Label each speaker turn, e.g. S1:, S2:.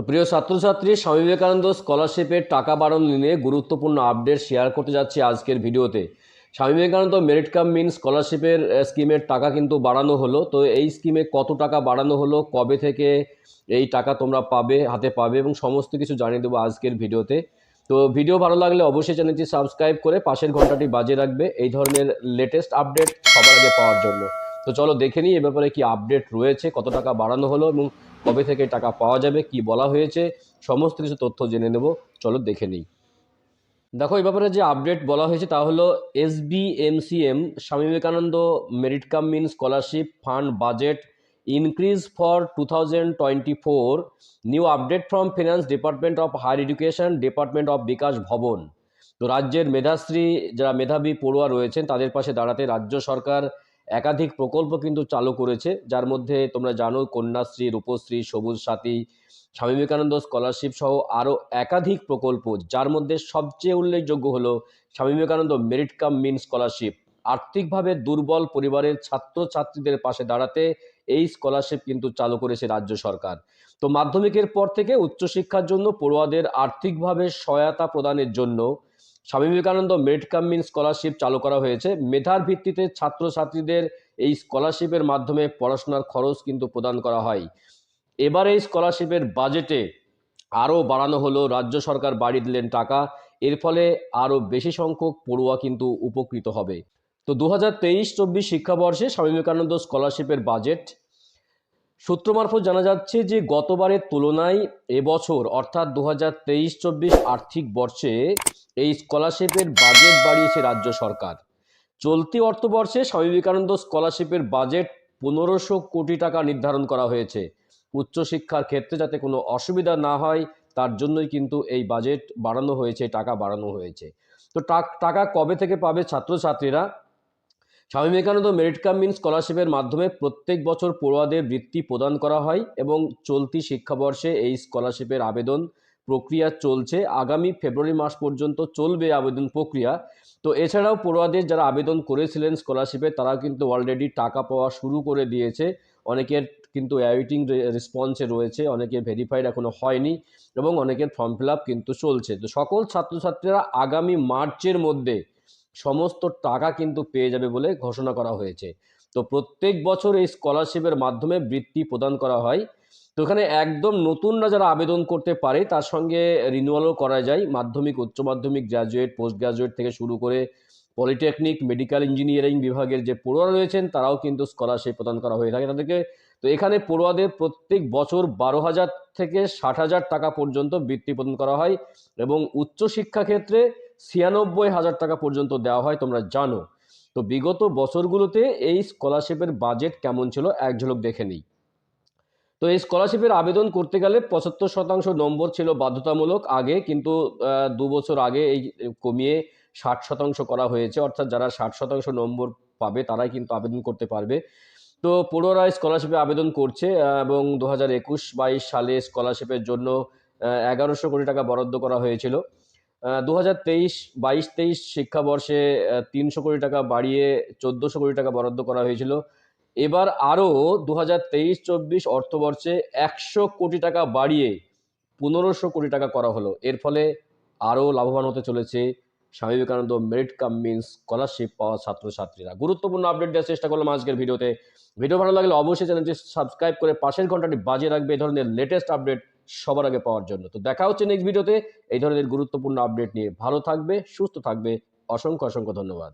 S1: তো প্রিয় ছাত্রছাত্রী, স্বামী বিবেকানন্দ স্কলারশিপের টাকা বাড়ানো নিয়ে গুরুত্বপূর্ণ আপডেট শেয়ার করতে যাচ্ছি আজকের ভিডিওতে। স্বামী বিবেকানন্দ মেরিট কাম মিন স্কলারশিপের স্কিমের টাকা কিন্তু বাড়ানো হলো। তো এই স্কিমে কত টাকা বাড়ানো হলো, কবে থেকে এই টাকা তোমরা পাবে, হাতে পাবে এবং সমস্ত কিছু জানিয়ে দেবো আজকের ভিডিওতে। তো ভিডিও ভালো লাগলে অবশ্যই চ্যানেলটি সাবস্ক্রাইব করে পাশের ঘন্টাটি বাজিয়ে রাখবে। এই ধরনের লেটেস্ট আপডেট সবার আগে পাওয়ার জন্য। তো চলো দেখে নিই এ ব্যাপারে কি আপডেট রয়েছে, কত টাকা বাড়ানো হলো এবং কবে থেকে টাকা পাওয়া যাবে, কি বলা হয়েছে, সমস্ত কিছু তথ্য জেনে নেব। চলো দেখে নিই। দেখো এই ব্যাপারে যে আপডেট বলা হয়েছে তা হলো S B M C M Swami Vivekananda merit cum mean scholarship fund budget increase for two thousand twenty four new update from finance department of higher education department of Bikash Bhavan তো রাজ্যের মেধাশ্রী, যারা মেধাবী পড়ুয়া রয়েছেন, তাদের পাশে দাঁড়াতে রাজ্য সরকার একাধিক প্রকল্প কিন্তু চালু করেছে, যার মধ্যে তোমরা জানো কন্যাশ্রী, রূপশ্রী, সবুজ সাথী, স্বামী বিবেকানন্দ স্কলারশিপ সহ আরও একাধিক প্রকল্প, যার মধ্যে সবচেয়ে উল্লেখযোগ্য হলো Swami Vivekananda merit cum mean scholarship. আর্থিকভাবে দুর্বল পরিবারের ছাত্রছাত্রীদের পাশে দাঁড়াতে এই স্কলারশিপ কিন্তু চালু করেছে রাজ্য সরকার। তো মাধ্যমিকের পর থেকে উচ্চশিক্ষার জন্য পড়ুয়াদের আর্থিকভাবে সহায়তা প্রদানের জন্য Swami Vivekananda merit cum mean scholarship চালু করা হয়েছে। মেধার ভিত্তিতে ছাত্রছাত্রীদের এই স্কলারশিপের মাধ্যমে পড়াশোনার খরচ কিন্তু প্রদান করা হয়। এবার এই স্কলারশিপের বাজেটে আরও বাড়ানো হলো, রাজ্য সরকার বাড়িয়ে দিলেন টাকা, এর ফলে আরও বেশি সংখ্যক পড়ুয়া কিন্তু উপকৃত হবে। তো দু হাজার তেইশ চব্বিশ শিক্ষাবর্ষে স্বামী বিবেকানন্দ স্কলারশিপের বাজেট সূত্র মারফত জানা যাচ্ছে যে গতবারের তুলনায় এবছর, অর্থাৎ দু হাজার তেইশ চব্বিশ আর্থিক বর্ষে এই স্কলারশিপের বাজেট বাড়িয়েছে রাজ্য সরকার। চলতি অর্থবর্ষে স্বামী বিবেকানন্দ স্কলারশিপের বাজেট পনেরোশো কোটি টাকা নির্ধারণ করা হয়েছে। উচ্চশিক্ষার ক্ষেত্রে যাতে কোনো অসুবিধা না হয়, তার জন্যই কিন্তু এই বাজেট বাড়ানো হয়েছে, টাকা বাড়ানো হয়েছে। তো টাক- টাকা কবে থেকে পাবে ছাত্রছাত্রীরা? স্বামী বিবেকানন্দ মেরিট কাম মিন স্কলারশিপের মাধ্যমে প্রত্যেক বছর পড়ুয়াদের বৃত্তি প্রদান করা হয় এবং চলতি শিক্ষাবর্ষে এই স্কলারশিপের আবেদন প্রক্রিয়া চলছে। আগামী ফেব্রুয়ারি মাস পর্যন্ত চলবে আবেদন প্রক্রিয়া। তো এছাড়াও পড়ুয়াদের যারা আবেদন করেছিলেন স্কলারশিপে তারা কিন্তু অলরেডি টাকা পাওয়া শুরু করে দিয়েছে। অনেকের কিন্তু অ্যাওয়েটিং রেসপন্সে রয়েছে অনেকে ভেরিফাইড এখনও হয়নি এবং অনেকের ফর্ম ফিল কিন্তু চলছে। তো সকল ছাত্রছাত্রীরা আগামী মার্চের মধ্যে সমস্ত টাকা কিন্তু পেয়ে যাবে বলে ঘোষণা করা হয়েছে। তো প্রত্যেক বছর এই স্কলারশিপের মাধ্যমে বৃত্তি প্রদান করা হয়। তো এখানে একদম নতুনরা যারা আবেদন করতে পারে, তার সঙ্গে রিনিউয়ালও করা যায়। মাধ্যমিক, উচ্চ মাধ্যমিক গ্র্যাজুয়েট পোস্ট গ্র্যাজুয়েট থেকে শুরু করে পলিটেকনিক মেডিকেল ইঞ্জিনিয়ারিং বিভাগের যে পড়ুয়া রয়েছেন, তারাও কিন্তু স্কলারশিপ প্রদান করা হয়ে থাকে তাদেরকে। তো এখানে পড়ুয়াদের প্রত্যেক বছর বারো হাজার থেকে ষাট হাজার টাকা পর্যন্ত বৃত্তি প্রদান করা হয় এবং উচ্চশিক্ষা ক্ষেত্রে ছিয়ানব্বই হাজার টাকা পর্যন্ত দেওয়া হয়, তোমরা জানো। তো বিগত বছরগুলোতে এই স্কলারশিপের বাজেট কেমন ছিল, এক ঝলক দেখে নিই। তো এই স্কলারশিপের আবেদন করতে গেলে পঁচাত্তর শতাংশ নম্বর ছিল বাধ্যতামূলক আগে, কিন্তু দু বছর আগে এই কমিয়ে ষাট শতাংশ করা হয়েছে। অর্থাৎ যারা ষাট শতাংশ নম্বর পাবে, তারাই কিন্তু আবেদন করতে পারবে। তো পড়ুয়ারা স্কলারশিপে আবেদন করছে এবং দু হাজার একুশ বাইশ সালে স্কলারশিপের জন্য এগারোশো কোটি টাকা বরাদ্দ করা হয়েছিল। দু হাজার তেইশ, বাইশ তেইশ শিক্ষাবর্ষে তিনশো কোটি টাকা বাড়িয়ে চোদ্দোশো কোটি টাকা বরাদ্দ করা হয়েছিল। এবার আরও দু হাজার তেইশ, চব্বিশ অর্থবর্ষে একশো কোটি টাকা বাড়িয়ে পনেরোশো কোটি টাকা করা হলো। এর ফলে আরও লাভবান হতে চলেছে Swami Vivekananda merit cum means scholarship পাওয়া ছাত্রছাত্রীরা। গুরুত্বপূর্ণ আপডেট দেওয়ার চেষ্টা করলাম আজকের ভিডিওতে। ভিডিও ভালো লাগলে অবশ্যই চ্যানেলটি সাবস্ক্রাইব করে পাশের ঘন্টাটি বাজিয়ে রাখবে। এই ধরনের লেটেস্ট আপডেট সবার আগে পাওয়ার জন্য। তো দেখা হচ্ছে নেক্সট ভিডিওতে এই ধরনের গুরুত্বপূর্ণ আপডেট নিয়ে ভালো থাকবে, সুস্থ থাকবে। অসংখ্য অসংখ্য ধন্যবাদ।